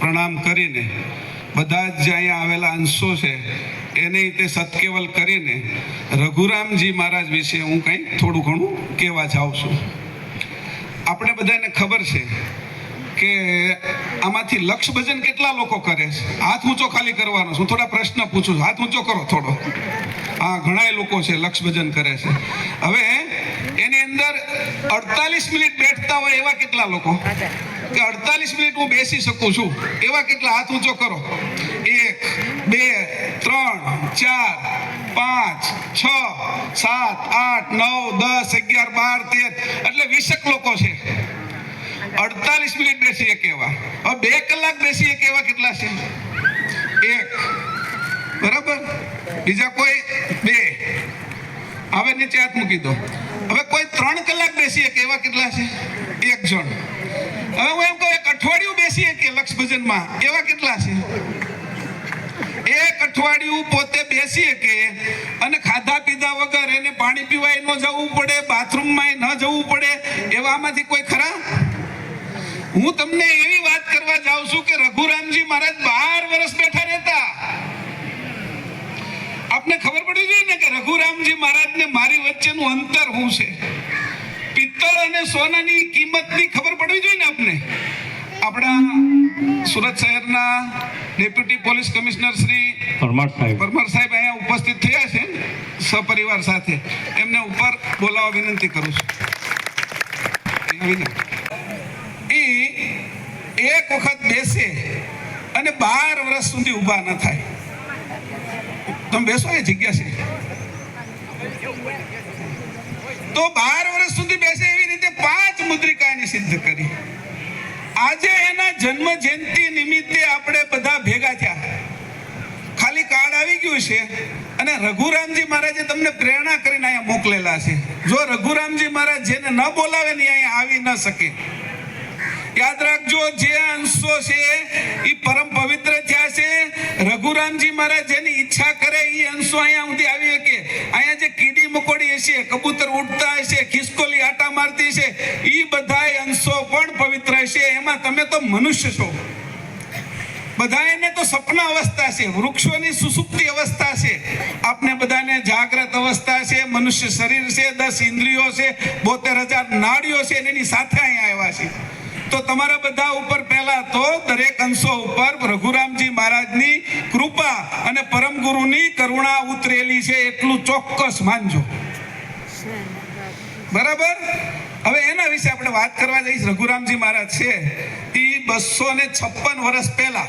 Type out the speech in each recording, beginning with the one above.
પ્રણામ કરીને બધા જ જે અહીંયા આવેલા અંશો છે, એને રીતે સત્કેવલ કરીને રઘુરામજી મહારાજ વિશે હું કંઈ થોડું ઘણું કહેવા જાઉં છું. આપણે બધાને ખબર છે કે આમાંથી લક્ષ ભજન કેટલા લોકો કરે છે? હાથ ઊંચો ખાલી કરવાનો હું થોડા પ્રશ્ન પૂછું છું. હાથ ઊંચો કરો થોડો. હા, ઘણાય લોકો છે લક્ષ ભજન કરે છે. હવે એની અંદર અડતાલીસ મિનિટ બેઠતા હોય એવા કેટલા લોકો? કે અડતાલીસ મિનિટ હું બેસી શકું છું? એવા કેટલા હાથ ઊંચો કરો. એક, બે, ત્રણ, ચાર, પાંચ, છ, સાત, આઠ, નવ, દસ, અગિયાર, બાર, તેર. એટલે વીસેક લોકો છે. અડતાલીસ મિનિટ બેસીએ એક એવા હવે બે કલાક બેસીએ એક એવા કેટલા છે? એક. બરાબર? બીજા કોઈ? બે. હવે નીચે હાથ મૂકી દો. હવે કોઈ ત્રણ કલાક બેસીએ કેવા કેટલા છે? એક જણ હવે હું એમ કહું એક બેસી કે લક્ષ ભજનમાં એવા કેટલા છે? એક અઠવાડિયું પોતે બેસી કે અને ખાધા પીધા વગર એને પાણી પીવાય ન જવું પડે બાથરૂમમાં ન જવું પડે, એવામાંથી કોઈ ખરા? હું તમને એવી વાત કરવા જાઉં છું કે રઘુરામજી મહારાજ બાર વર્ષ બેઠા રહેતા. આપને ખબર પડી જોઈએ ને કે રઘુરામજી મહારાજને મારી વચ્ચેનું અંતર શું છે? પિત્તળ અને સોનાની કિંમતની ખબર પડવી જોઈએ ને આપને આપણા સુરત શહેરના deputy police commissioner Shri Parmar સાહેબ. પરમાર સાહેબ અહીંયા ઉપસ્થિત થયા છે સપરિવાર સાથે. એમને ઉપર બોલાવવા વિનંતી કરું છું. ઈ એક વખત બેસે અને બાર વર્ષ સુધી ઊભા ન થાય. તમે બેસો એ જગ્યા છે. તો બાર વર્ષ સુધી બેસે એવી રીતે પાંચ મુદ્રિકાની સિદ્ધ કરી. આજે એના જન્મ જયંતિ નિમિત્તે આપણે બધા ભેગા થયા. ખાલી કાર્ડ આવી ગયું છે અને રઘુરામજી મહારાજે તમને પ્રેરણા કરીને અહીંયા મોકલેલા છે. જો રઘુરામજી મહારાજ જેને ન બોલાવે ને અહીંયા આવી ન શકે. યાદ રાખજો, જે અંશો છે એ પરમ પવિત્ર થયા છે. રઘુરામજી મહારાજ જેની ઈચ્છા કરે એ અંશો અહીંયા સુધી આવી શકે. અહીંયા જે કીડી મકોડી હશે, કબૂતર ઉડતા હશે, ખિસકોલી આટા મારતી છે એ બધાય અંશો પણ પવિત્ર હશે એમાં તમે તો મનુષ્ય છો. બધા એને તો સપના અવસ્થા છે, વૃક્ષોની સુસુપ્તિ અવસ્થા છે. આપને બધાને જાગ્રત અવસ્થા છે, મનુષ્ય શરીર છે, દસ ઇન્દ્રિયો છે, બોતેર હજાર નાડીઓ છે એની સાથે અહીંયા આવ્યા છે. તો તમારા બધા ઉપર પહેલા તો દરેક અંશો ઉપર રઘુરામજી મહારાજની કૃપા અને પરમ ગુરુની કરુણા ઉતરેલી છે એટલું ચોક્કસ માનજો. બરાબર? હવે એના વિશે આપણે વાત કરવા જઈશ. રઘુરામજી મહારાજ છે. એ બસો ને છપ્પન વર્ષ પહેલા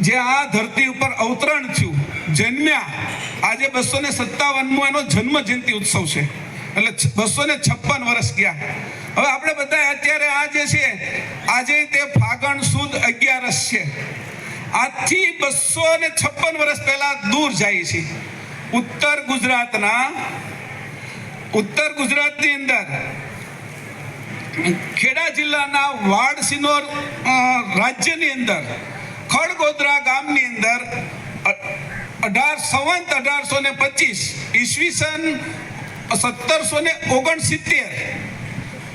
જે આ ધરતી ઉપર અવતરણ થયું, જન્મ્યા. આજે બસો ને સત્તાવનમો એનો જન્મ જયંતિ ઉત્સવ છે. એટલે બસો ને છપ્પન વર્ષ ગયા. હવે આપણે બધા અત્યારે આ જે છે આજે તે ફાગણ સુદ અગિયારસ છે, આજથી બસો ને છપ્પન વર્ષ પહેલા દૂર જાય છે. ઉત્તર ગુજરાતના, ઉત્તર ગુજરાતની અંદર ખેડા જિલ્લાના વાડ સિનોર રાજ્યની અંદર, ખડગોદરા ગામની અંદર અઢાર, સંવંત અઢારસો ને પચીસ ઈસવીસન સત્તરસો ને ઓગણસિત્તેર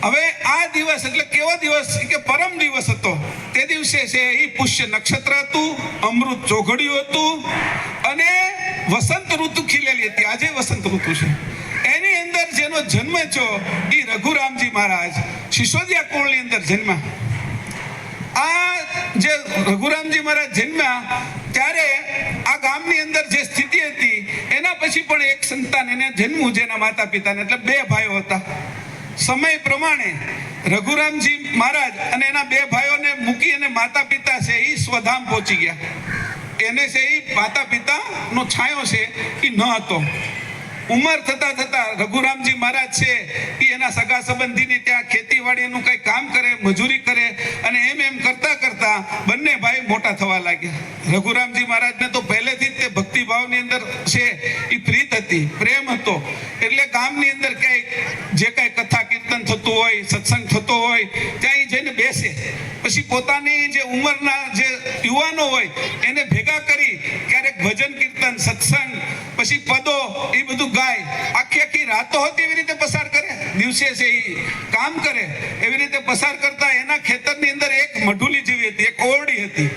હવે આ દિવસ એટલે કેવો દિવસ કે પરમ દિવસ હતો? તે દિવસે છે એ પુષ્ય નક્ષત્ર હતું, અમૃત ચોઘડિયું હતું અને વસંત ઋતુ ખીલેલી હતી. આજે વસંત ઋતુ છે. એની અંદર જેનો જન્મ થયો એ રઘુરામજી મહારાજ શિશોદિયા કુળની અંદર જન્મ્યા. આ જે રઘુરામજી મહારાજ જન્મ્યા, ત્યારે આ ગામની અંદર જે સ્થિતિ હતી, એના પછી પણ એક સંતાન એને જન્મ્યું, જેના માતા પિતાને એટલે બે ભાઈઓ હતા. સમય પ્રમાણે રઘુરામજી મહારાજ અને એના બે ભાઈઓને મૂકી અને માતા પિતા છે એ સ્વધામ પહોંચી ગયા. એને છે એ માતા પિતાનો છાંયો છે એ ન હતો. ઉંમર થતા થતા રઘુરામજી મહારાજ છે એ એના સગા સંબંધીની ત્યાં ખેતીવાડીનું કંઈ કામ કરે, મજૂરી કરે અને એમ એમ કરતા કરતા બંને ભાઈ મોટા થવા લાગ્યા. રઘુરામજી મહારાજને તો પહેલેથી જ તે ભક્તિભાવની અંદર છે એ પ્રીત હતી, પ્રેમ હતો. એટલે ગામની અંદર ક્યાંય જે કાંઈ કથા કીર્તન થતું હોય, સત્સંગ થતો હોય, ત્યાં જઈને બેસે. પછી પોતાની જે ઉંમરના જે યુવાનો હોય, એને ભેગા કરી ક્યારેક ભજન કીર્તન, સત્સંગ પછી પદો એ બધું ગાય. આખી આખી રાતો હતી એવી રીતે પસાર કરે. દિવસે છે એ કામ કરે, એવી રીતે પસાર કરતા એના ખેતરની અંદર એક મઢુલી જેવી હતી, એક ઓરડી હતી.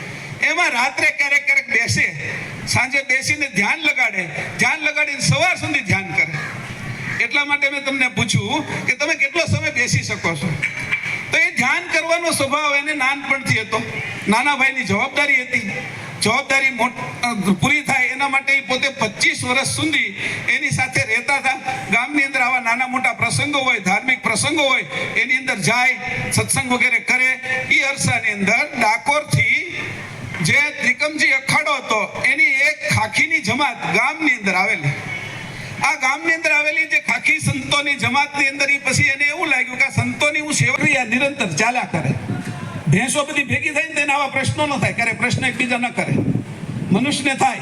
એમાં રાત્રે ક્યારેક ક્યારેક બેસે. સાંજે બેસીને ધ્યાન લગાડે. ધ્યાન લગાડીને સવાર સુધી ધ્યાન કરે. એટલા માટે મેં તમને પૂછ્યું કે તમે કેટલો સમય બેસી શકો છો? તો એ ધ્યાન કરવાનો સ્વભાવ એને નાનપણથી હતો. નાના ભાઈની જવાબદારી હતી. જવાબદારી પૂરી થાય એના માટે પોતે પચીસ વર્ષ સુધી એની સાથે રહેતા હતા. ગામની અંદર આવા નાના મોટા પ્રસંગો હોય, ધાર્મિક પ્રસંગો હોય, એની અંદર જાય, સત્સંગ વગેરે કરે. એ અરસાની અંદર ડાકોરથી જે ત્રિકમજી અખાડો હતો, એની એક ખાખીની જમાત ગામની અંદર આવેલી. આ ગામની અંદર આવેલી જે ખાખી સંતોની જમાતની અંદર એ પછી એને એવું લાગ્યું કે સંતોની હું સેવા નિરંતર ચાલ્યા કરે. ભેંસો બધી ભેગી થાય ને તેને આવા પ્રશ્નો ન થાય. ક્યારે પ્રશ્ન એકબીજા ન કરે. મનુષ્યને થાય.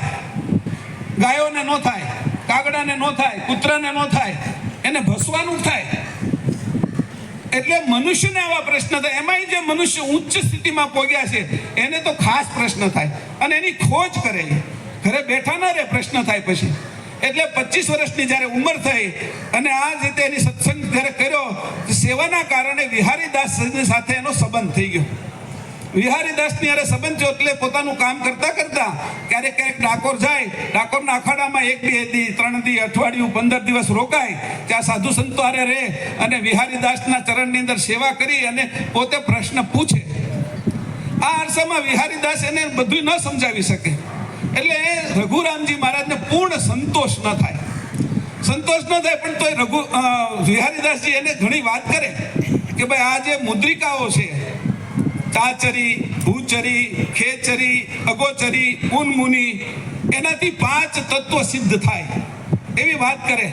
ગાયોને ન થાય. કાગડાને ન થાય. કૂતરાને ન થાય. એને ભસવાનું થાય. એટલે મનુષ્યને આવા પ્રશ્ન થાય. એમાંય જે મનુષ્ય ઉચ્ચ સ્થિતિમાં પહોંચ્યા છે, એને તો ખાસ પ્રશ્ન થાય. અને એની ખોજ કરે. ઘરે બેઠા ન રહે, પ્રશ્ન થાય પછી. એટલે પચીસ વર્ષની જ્યારે ઉંમર થઈ અને આ રીતે એની સત્સંગ જ્યારે કર્યો સેવાના કારણે વિહારીદાસની સાથે એનો સંબંધ થઈ ગયો. વિહારીદાસની અરે સંબંધ થયો એટલે પોતાનું કામ કરતા કરતા ક્યારેક ક્યારેક ડાકોર જાય, ડાકોરના અખાડામાં એક બે દી, ત્રણ દી, અઠવાડિયું, પંદર દિવસ રોકાય, ત્યાં સાધુ સંતો આરે રહે અને વિહારીદાસના ચરણની અંદર સેવા કરી અને પોતે પ્રશ્ન પૂછે. આ અરસામાં વિહારીદાસ એને બધું ન સમજાવી શકે. એટલે રઘુરામજી મહારાજને પૂર્ણ સંતોષ ન થાય. સંતોષ ન થાય, પણ તોય રઘુ વિહારીદાસજી એને ઘણી વાત કરે કે ભાઈ આ જે મુદ્રિકાઓ છે, તાચરી, ભૂચરી, ખેચરી, અગોચરી, ઉન્મુની, એનાથી પાંચ તત્વ સિદ્ધ થાય. એવી વાત કરે.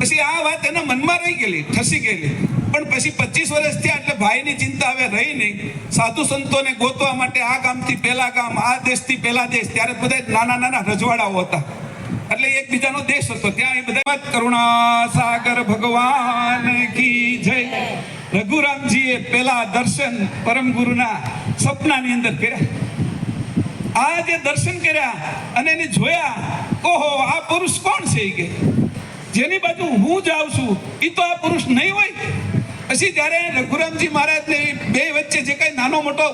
પછી આ વાત એના મનમાં રહી ગયેલી, ઠસી ગયેલી. પણ પછી પચીસ વર્ષ થયા એટલે ભાઈની ચિંતા હવે રહી નહીં. સાધુ સંતોને ગોતવા માટે આ ગામથી પેલા ગામ, આ દેશથી પહેલા દેશ, ત્યારે બધા નાના નાના રજવાડાઓ હતા. એટલે એકબીજાનો દેશ હતો. ત્યાં એ બધા કરુણા સાગર ભગવાન કી જય. રઘુરામજીએ પેલા દર્શન પરમ ગુરુના સપનાની અંદર કર્યા. આ જે દર્શન કર્યા અને એને જોયા, ઓહો, આ પુરુષ કોણ છે કે? જેની બાજુ હું જાઉં છું એ તો આ પુરુષ નહીં હોય? પછી જ્યારે રઘુરામજી મહારાજને બે વચ્ચે જે કઈ નાનો મોટો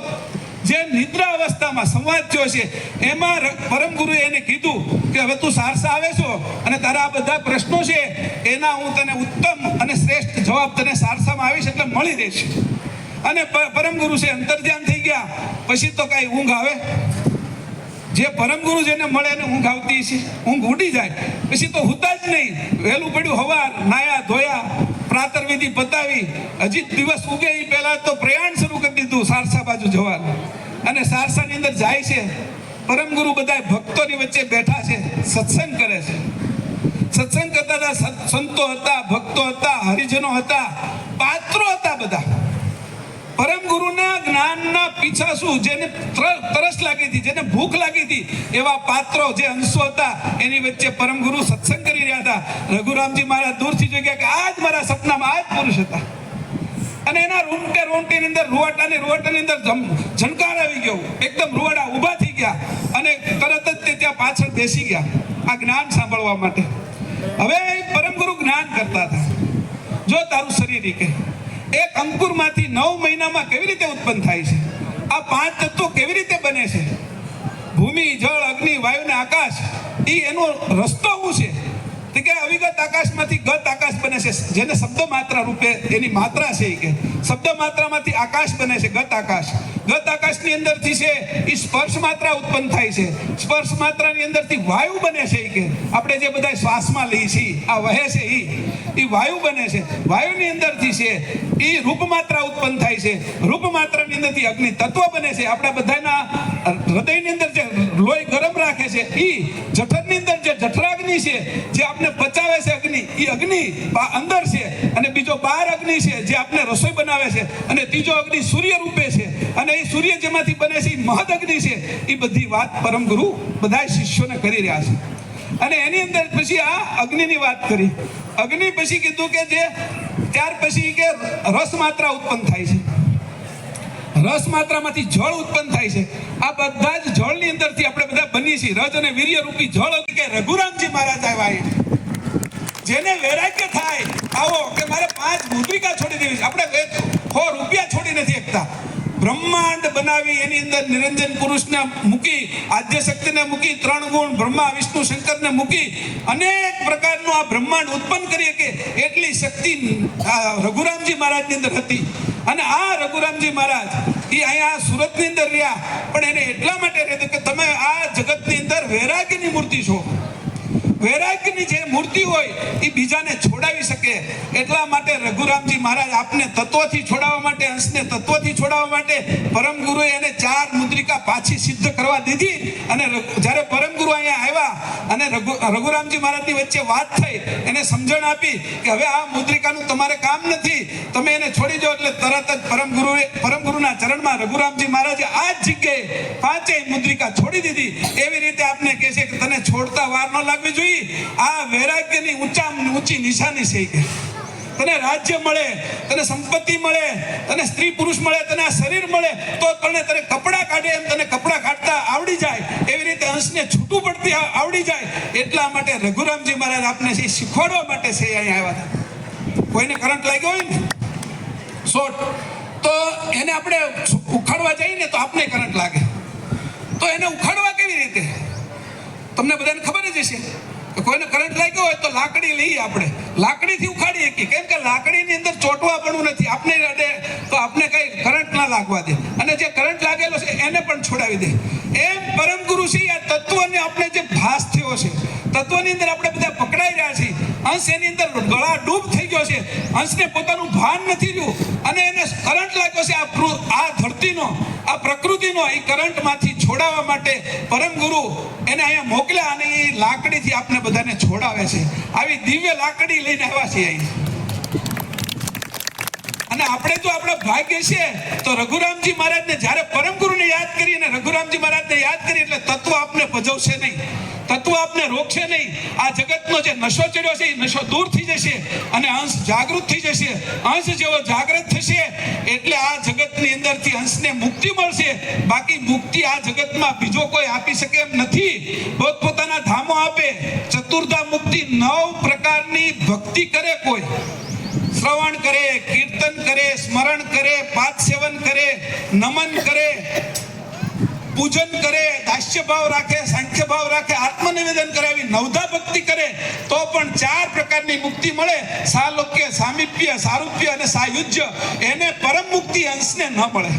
જે નિદ્રા અવસ્થામાં સંવાદ થયો છે, એમાં પરમ ગુરુએ એને કીધું કે હવે તું સારસા આવે છો અને તારા આ બધા પ્રશ્નો છે, એના હું તને ઉત્તમ અને શ્રેષ્ઠ જવાબ તને સારસામાં આવીશ એટલે મળી રહેશે અને પરમ ગુરુ છે અંતર્ધ્યાન થઈ ગયા. પછી તો કઈ ઊંઘ આવે? જે પરમ ગુરુ જેને મળે એને ઊંઘ આવતી છે ઊંઘ ઉડી જાય. પછી તો હુતા જ નહીં. વહેલું પડ્યું હવાર, નાયા, ધોયા પ્રાતર વિધિ પતાવી હજી દિવસ ઉગે એ પહેલા તો પ્રયાણ શરૂ કરી દીધું સારસા બાજુ જવાનું અને સારસાની અંદર જાય છે. પરમ ગુરુ બધા ભક્તોની વચ્ચે બેઠા છે. સત્સંગ કરે છે. સત્સંગ કરતા હતા સંતો હતા, ભક્તો હતા, હરિજનો હતા, પાત્રો હતા બધા. પરમ ગુરુના જ્ઞાનના પીછાસુ જેને તર- તરસ લાગી હતી, જેને ભૂખ લાગી હતી, એવા પાત્રો જે અંશો હતા, એની વચ્ચે પરમ ગુરુ સત્સંગ કરી રહ્યા હતા. રઘુરામજી મહારાજ દૂરથી જોઈ ગયા કે આ જ મારા સપનામાં આ જ પુરુષ હતા. અને એના રૂમટે રોમટીની અંદર રૂવાટાની રૂવાટાની અંદર ઝંકાર આવી ગયો. એકદમ રૂવાડા ઊભા થઈ ગયા અને તરત જ તે ત્યાં પાછળ બેસી ગયા, આ જ્ઞાન સાંભળવા માટે. હવે પરમ ગુરુ જ્ઞાન કરતા હતા. જો તારું શરીર કે એક અંકુરમાંથી નવ મહિનામાં કેવી રીતે ઉત્પન્ન થાય છે? આ પાંચ તત્વો કેવી રીતે બને છે? ભૂમિ, જળ, અગ્નિ વાયુ ને આકાશ એ એનો રસ્તો શું છે? તો કે અવિગત આકાશમાંથી ગત આકાશ બને છે. જેને શબ્દ માત્રા રૂપે એની માત્રા છે કે. શબ્દ માત્રામાંથી આકાશ બને છે, ગત આકાશ. ગત આકાશની અંદરથી છે એ સ્પર્શ માત્રા ઉત્પન્ન થાય છે. સ્પર્શ માત્રાની અંદરથી વાયુ બને છે કે. આપણે જે બધા શ્વાસમાં લઈએ છીએ, આ વહે છે એ એ વાયુ બને છે. વાયુની અંદરથી છે એ રૂપ માત્રા ઉત્પન્ન થાય છે. રૂપ માત્રાની અંદરથી અગ્નિ તત્વ બને છે. આપણા બધાના હૃદયની અંદર જે લોહી ગરમ રાખે છે એ જઠરની અંદર જે જઠરાગ્નિ છે, જે આપણે પચાવે છે અગ્નિ એ અગ્નિ અંદર છે અને બીજો બાર અગ્નિ છે જે આપણે રસોઈ બનાવે છે અને ત્રીજો અગ્નિ સૂર્ય રૂપે છે અને એ સૂર્ય જેમાંથી બને છે એ મહદ અગ્નિ છે. એ બધી વાત પરમ ગુરુ બધા શિષ્યોને કરી રહ્યા છે. અને એની અંદર પછી આ અગ્નિની વાત કરી. અગ્નિ પછી કીધું કે જે ત્યાર પછી કે રસ માત્રા ઉત્પન્ન થાય છે. રસ માત્રામાંથી જળ ઉત્પન્ન થાય છે. આ બધા જ જળની અંદરથી આપણે બધા બનીએ છીએ. રજ અને વીર્ય રૂપી જળ કે રઘુરામજી મહારાજ આવ્યા જેને વૈરાગ્ય થાય, આવો કે મારે પાંચ મુદ્રિકા છોડી દેવી છે. આપણે વે- રૂપિયા છોડી નથી શકતા. બ્રહ્માંડ બનાવી એની અંદર નિરંજન પુરુષને મૂકી આદ્ય શક્તિને મૂકી, ત્રણ ગુણ બ્રહ્મા, વિષ્ણુ, શંકરને મૂકી, અનેક પ્રકારનું આ બ્રહ્માંડ ઉત્પન્ન કરીએ કે એટલી શક્તિ રઘુરામજી મહારાજની અંદર હતી. અને આ રઘુરામજી મહારાજ, એ અહીંયા સુરતની અંદર રહ્યા, પણ એને એટલા માટે રહેતું કે તમે આ જગતની અંદર વૈરાગ્યની મૂર્તિ છો. વૈરાગ્યની જે મૂર્તિ હોય એ બીજાને છોડાવી શકે. એટલા માટે રઘુરામજી મહારાજ આપને તત્વથી છોડાવવા માટે, હંસને તત્વથી છોડાવવા માટે પરમ ગુરુએ એને ચાર મુદ્રિકા પાછી સિદ્ધ કરવા દીધી અને જ્યારે પરમ ગુરુ અહીંયા આવ્યા અને રઘુ, રઘુરામજી મહારાજની વચ્ચે વાત થઈ, એને સમજણ આપી કે હવે આ મુદ્રિકાનું તમારે કામ નથી, તમે એને છોડી દો એટલે તરત જ પરમ ગુરુએ, પરમ ગુરુના ચરણમાં રઘુરામજી મહારાજે આ જ જગ્યાએ પાંચેય મુદ્રિકા છોડી દીધી. એવી રીતે આપને કહે છે કે તને છોડતા વાર ન લાગવી જોઈએ. આ વૈરાગ્યની ઊંચા ઊંચી નિશાની છે. તને રાજ્ય મળે, તને સંપત્તિ મળે, તને સ્ત્રી પુરુષ મળે, તને આ શરીર મળે, તો તને તને કપડાં કાઢે એમ તને કપડાં કાઢતા આવડી જાય. એવી રીતે અંશને છૂટું પડતી આવડી જાય. એટલા માટે રઘુરામજી મહારાજ આપને શીખવાડવા માટે છે અહીંયા આવ્યા હતા. કોઈને કરંટ લાગ્યો હોય ને? શોર્ટ તો એને આપણે ઉખાડવા જઈએ ને તો આપને કરંટ લાગે. તો એને ઉખાડવા કેવી રીતે? તમને બધાને ખબર જ હશે. કોઈને કરંટ લાગ્યો હોય તો લાકડી લઈએ આપણે. લાકડીથી ઉખાડી શકીએ કેમ કે લાકડીની અંદર ચોંટવા પણ નથી. આપણે રડે તો આપણે કઈ કરંટ ના લાગવા દે. અને જે કરંટ લાગેલો છે એને પણ છોડાવી દે. એમ પરમ ગુરુ છે આ તત્વને આપણે જે ભાસ થયો છે, તત્વની અંદર આપણે અંશ એની અંદર ગળા ડૂબ થઈ ગયો છે. હંસને પોતાનું ભાન નથી રહ્યું. અને એને કરંટ લાગ્યો છે આ આ ધરતીનો, આ પ્રકૃતિનો, એ કરંટમાંથી છોડાવવા માટે પરમ ગુરુ એને અહીંયા મોકલ્યા અને એ લાકડીથી આપને બધાને છોડાવે છે. આવી દિવ્ય લાકડી લઈને આવ્યા છીએ અહીં. અને આપણે જો આપણા ભાગ્ય છે. તો રઘુરામજી મહારાજને જ્યારે પરમ ગુરુને યાદ કરીએ અને રઘુરામજી મહારાજને યાદ કરી એટલે તત્વ આપને ભજવશે નહીં. તત્વ આપને રોકશે નહીં. આ જગતનો જે નશો ચડ્યો છે, એ નશો દૂર થઈ જશે અને અંશ જાગૃત થઈ જશે. અંશ જેવો જાગૃત થશે, એટલે આ જગતની અંદરથી અંશને મુક્તિ મળશે. બાકી મુક્તિ આ જગતમાં બીજો કોઈ આપી શકે એમ નથી. પોતપોતાના ધામો આપે. ચતુર્ધા મુક્તિ નવ પ્રકારની ભક્તિ કરે કોઈ. શ્રવણ કરે, કીર્તન કરે, સ્મરણ કરે, પાદ સેવન કરે, નમન કરે. પૂજન કરે દાસ્ય ભાવ રાખે સાંખ્ય ભાવ રાખે, આત્મનિવેદન કરે આવી નવધા ભક્તિ કરે, તો પણ ચાર પ્રકારની મુક્તિ મળે. સાલોક્ય, સામીપ્ય, સારૂપ્ય અને સાયુજ્ય. એને પરમ મુક્તિ અંશને ન મળે.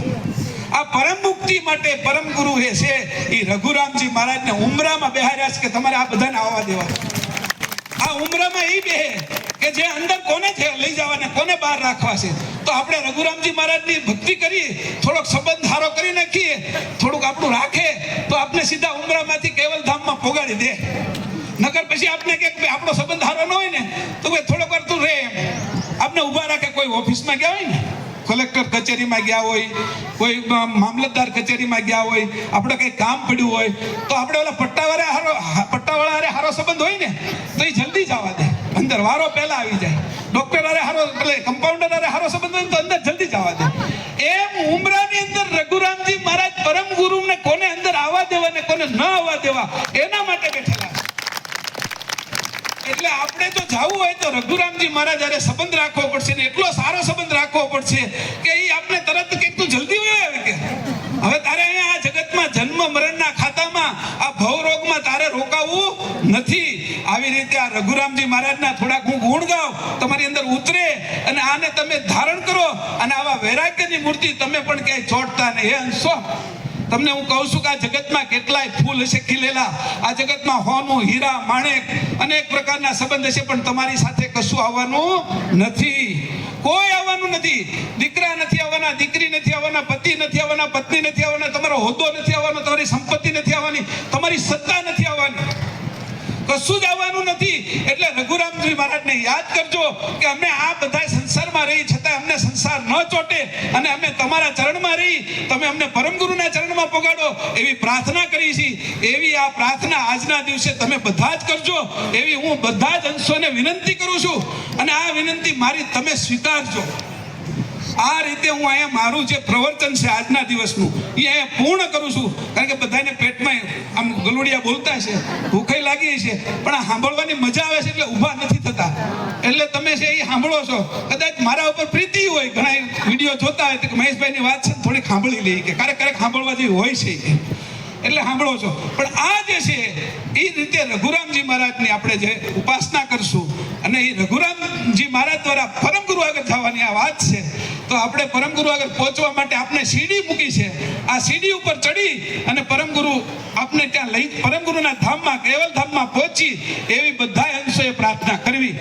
આ પરમ મુક્તિ માટે પરમ ગુરુ એ છે એ રઘુરામજી મહારાજને ઉમરામાં બેહાર્યા છે કે તમારે આ બધાને આવવા દેવા. આ ઉમરામાં એ બે કે જે અંદર કોને લઈ જવાને. કોને બહાર રાખવા છે? તો આપણે રઘુરામજી મહારાજની ભક્તિ કરીએ, થોડોક સંબંધ હારો કરી નાખીએ, થોડુંક આપણું રાખે, તો આપણે સીધા ઉમરામાંથી કેવલ ધામમાં પોગાડી દે. નકર પછી આપણે કે આપણો સંબંધ હારો ન હોય ને, તો કે થોડોક વાર તું રે આપણે ઊભા રાખે, કોઈ ઓફિસમાં ગયા હોય ને? કલેક્ટર કચેરીમાં ગયા હોય, કોઈ મામલતદાર કચેરીમાં ગયા હોય, આપણે કંઈ કામ પડ્યું હોય, તો આપણે ઓલા પટ્ટાવાળા હારો પટ્ટાવાળા હારે હારો સંબંધ હોય ને, તો એ જલ્દી જવા દે. અંદર વારો પહેલા આવી જાય. ડોક્ટર અરે હારો એટલે કમ્પાઉન્ડર અરે હારો સંબંધ હોય તો અંદર જલ્દી જવા દે. એમ ઉમરાની અંદર રઘુરામજી મહારાજ પરમ ગુરુને કોને અંદર આવવા દેવા ને કોને ન આવવા દેવા, એના માટે બેઠેલા એટલે આપણે તો જવું હોય તો રઘુરામજી મહારાજ અરે સંબંધ રાખવો પડશે ને એટલો સારો સંબંધ રાખવો પડશે કે એ આપણે તરત કે તું જલ્દી હોય કે હવે તારે અહીંયા આ જગતમાં જન્મ મરણના ખાતામાં આ ભવરોગમાં તારે રોકાવું નથી. રીતે આ રઘુરામજી મહારાજના થોડાક હું ગુણ ગાઉં, તમારી અંદર ઉતરે અને આને તમે ધારણ કરો અને આવા વૈરાગ્યની મૂર્તિ તમે પણ ક્યાંય છોડતા નહીં. હે અંશો, તમને હું કહું છું કે આ જગતમાં કેટલાય ફૂલ હશે, ખીલેલા. આ જગતમાં હોનું, હીરા, માણેક અનેક પ્રકારના સંબંધ હશે, પણ તમારી સાથે કશું આવવાનું નથી. કોઈ આવવાનું નથી. દીકરા નથી આવવાના, દીકરી નથી આવવાના, પતિ નથી આવવાના, પત્ની નથી આવવાના, તમારો હોદ્દો નથી આવવાનો, તમારી સંપત્તિ નથી આવવાની, તમારી સત્તા નથી આવવાની. કશું જ આવવાનું નથી. એટલે રઘુરામજી મહારાજને યાદ કરજો કે અમે આ બધા સંસારમાં રહી છતાં અમને સંસાર ન ચોટે અને અમે તમારા ચરણમાં રહી. તમે અમને પરમ ગુરુના ચરણમાં પગાડો એવી પ્રાર્થના કરી છે. એવી આ પ્રાર્થના આજના દિવસે તમે બધા જ કરજો. એવી હું બધા જ અંશોને વિનંતી કરું છું. અને આ વિનંતી મારી તમે સ્વીકારજો. આ રીતે હું અહીંયા મારું જે પ્રવર્તન છે આજના દિવસનું, એ અહીંયા પૂર્ણ કરું છું. કારણ કે બધાને પેટમાં આમ ગલુડિયા બોલતા છે, ભૂખાઈ લાગી છે, પણ સાંભળવાની મજા આવે છે એટલે ઊભા નથી થતા. એટલે તમે છે એ સાંભળો છો, કદાચ મારા ઉપર પ્રીતિ હોય, ઘણા વીડિયો જોતા હોય તો મહેશભાઈની વાત છે થોડી સાંભળી લઈએ કે ક્યારેક ક્યારેક સાંભળવા જેવી હોય છે એટલે સાંભળો છો. પણ આ જે છે, એ રીતે રઘુરામજી મહારાજની આપણે જે ઉપાસના કરશું, અને એ રઘુરામજી મહારાજ દ્વારા પરમ ગુરુ આગળ થવાની આ વાત છે તો આપણે પરમ ગુરુ આગળ પહોંચવા માટે આપણે સીડી મૂકી છે. આ સીડી ઉપર ચડી અને પરમ ગુરુ આપને ત્યાં લઈ પરમ ગુરુના ધામમાં, કેવલ ધામમાં પહોંચી એવી બધા અંશોએ પ્રાર્થના કરવી.